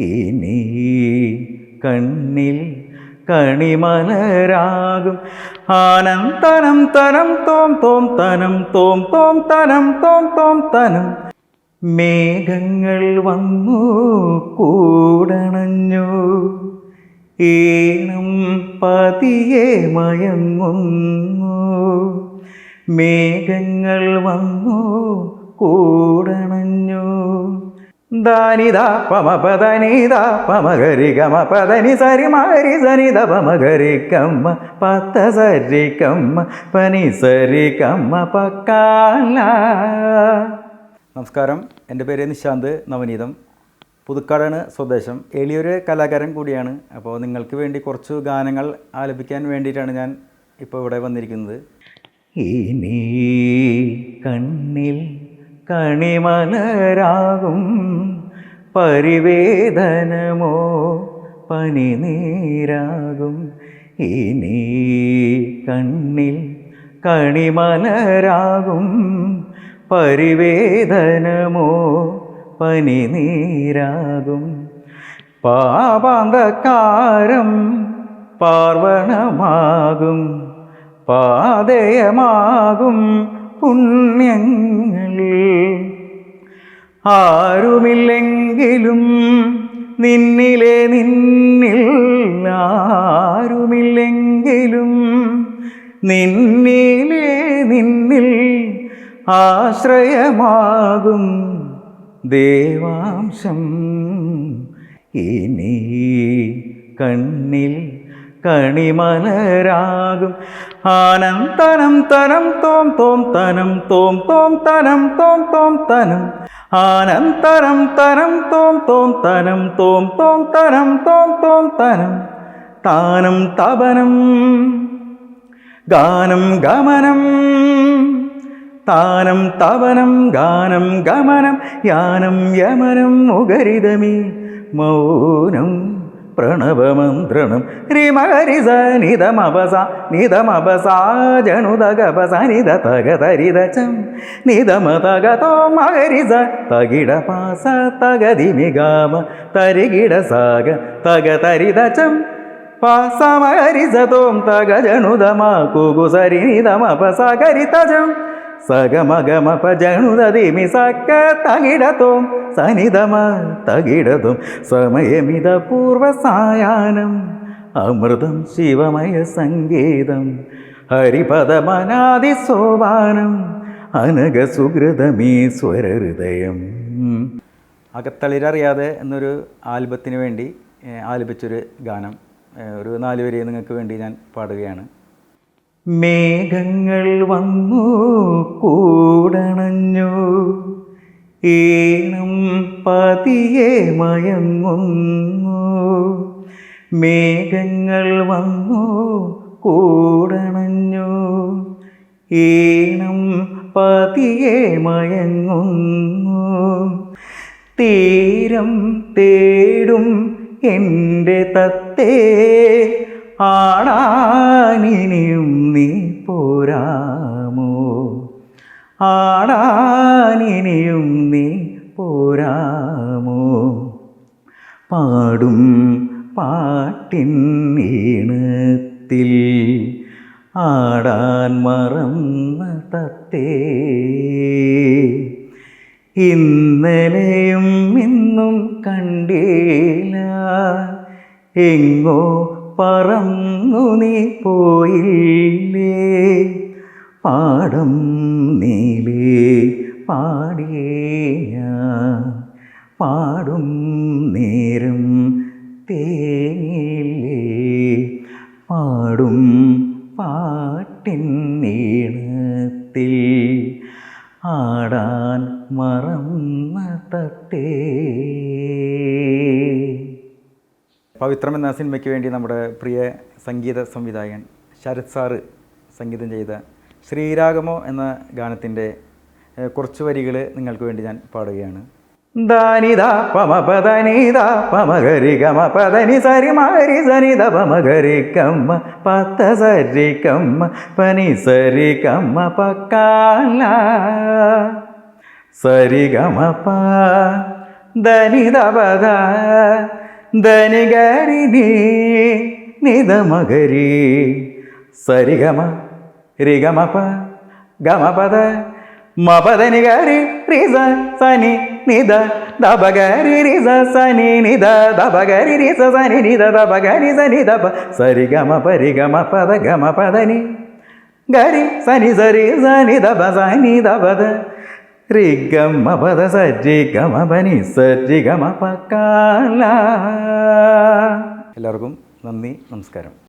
ഇനി കണ്ണിൽ കണിമലരാകും. ആനന്തനം തനം തോം തോം തനം തോം തോം തനം തോം തോം തനം. മേഘങ്ങൾ വന്നു കൂടണഞ്ഞു. ഈണം പതിയെ മയങ്ങുന്നു. മേഘങ്ങൾ വന്നു കൂടണഞ്ഞു. പനി സരി കമ്മ പക്കാല നമസ്കാരം. എന്റെ പേര് നിശാന്ത് നവനീതം. പുതുക്കാടാണ് സ്വദേശം. എളിയൊരു കലാകാരൻ കൂടിയാണ്. അപ്പോൾ നിങ്ങൾക്ക് വേണ്ടി കുറച്ച് ഗാനങ്ങൾ ആലപിക്കാൻ വേണ്ടിയിട്ടാണ് ഞാൻ ഇപ്പോൾ ഇവിടെ വന്നിരിക്കുന്നത്. ഇനി കണ്ണിൽ കണിമലരാകും പരിവേദനമോ പനിനീരാകും. ഇനി കണ്ണിൽ കണിമലരാകും പരിവേദനമോ പനിനീരാകും. പാപാന്തക്കാരം പാർവണമാകും പാതയമാകും പുണ്യങ്ങൾ ആരുമില്ലെങ്കിലും നിന്നിലെ നിന്നിൽ ആരുമില്ലെങ്കിലും നിന്നിലെ നിന്നിൽ ആശ്രയമാകും ദേവാംശം. ഇനി കണ്ണിൽ കണിമലരാകും. ആനന്ദനം തനം തോം തോം തനം തോം തോം തനം തോം തോം തനം ആനന്തരം തരം തോം തോം തനം തോം തോം തനം തോം തോം തനം താനം തപനം ഗാനം ഗമനം. താനം തപനം ഗാനം ഗമനം യാനം യമനം മുഖരിതമേ മൗനം പ്രണവമന്ത്രണം ഹ്രീമഹരിസ നിതമപസ നിതമപസ ജനുതകപസ നിത തകതരിതചം നിതമതകതോ മഹരിസ തകിട പാസ തകതിമിഗാമ തരികിട സാഗ തകതരിതചം. പാസമഹരിസതോം തകജനുതമ കുകുസരി ജണുദതിമി സക്ക തകിടത്തും സനിതമ തകിടതും സമയമിത പൂർവസായാനം അമൃതം ശിവമയ സംഗീതം ഹരിപദമനാദി സോപാനം അനഘ സുഹൃതമീ സ്വരഹൃദയം അകത്തളിരറിയാതെ എന്നൊരു ആൽബത്തിന് വേണ്ടി ആലപിച്ചൊരു ഗാനം ഒരു നാല് വരി നിങ്ങൾക്ക് വേണ്ടി ഞാൻ പാടുകയാണ്. മേഘങ്ങൾ വന്നു കൂടണഞ്ഞു. ഈണം പതിയെ മയങ്ങുന്നു. മേഘങ്ങൾ വന്നു കൂടണഞ്ഞു. ഈണം പതിയെ മയങ്ങുന്നു. തീരം തേടും എന്റെ തത്തേ ആടാനിനിയും ആടാനിനിയും നീ പോരാമോ? പാടും പാട്ടിൻ ഈണത്തിൽ ആടാൻ മറന്ന തത്തേ. ഇന്നലെയും ഇന്നും കണ്ടില്ല എങ്ങോ പറന്നു നീ പോയില്ലേ? പാടം നീലേ പാടിയ പാടും നേരം തേങ്ങില്ലേ പാടും പാട്ടിൻ നീളത്തിൽ ആടാൻ മറന്ന തട്ടേ. പവിത്രം എന്ന സിനിമയ്ക്ക് വേണ്ടി നമ്മുടെ പ്രിയ സംഗീത സംവിധായകൻ ശരത് സാറ് സംഗീതം ചെയ്ത ശ്രീരാഗമോ എന്ന ഗാനത്തിന്റെ കുറച്ച് വരികൾ നിങ്ങൾക്ക് വേണ്ടി ഞാൻ പാടുകയാണ്. ദാനിത പമപദനിത പമഗരി ഗമ പദനി സരി മകരി സനിത പമഗരി കമ്മ പത്ത സരി കമ്മ പനി സരി കമ്മ പക്കാല. സരി ഗമ പ. ധനി ഗരി നീ. രിഗമപ ഗമപദ മപദനി ഗരി റിസ സനി നിദ ദപഗരി റിസ സനി നിദ ദപഗരി റിസ സനി നിദ ദപഗരി സനി ദപ സരിഗമ പരിഗമ പദ ഗമ പദനി. ഗരി സനി സരി സനി ദബ സനി ദപദ റിഗമ പദ സരി ഗമ പനി സരി ഗമ പക്കാല എല്ലാവർക്കും നന്ദി നമസ്കാരം.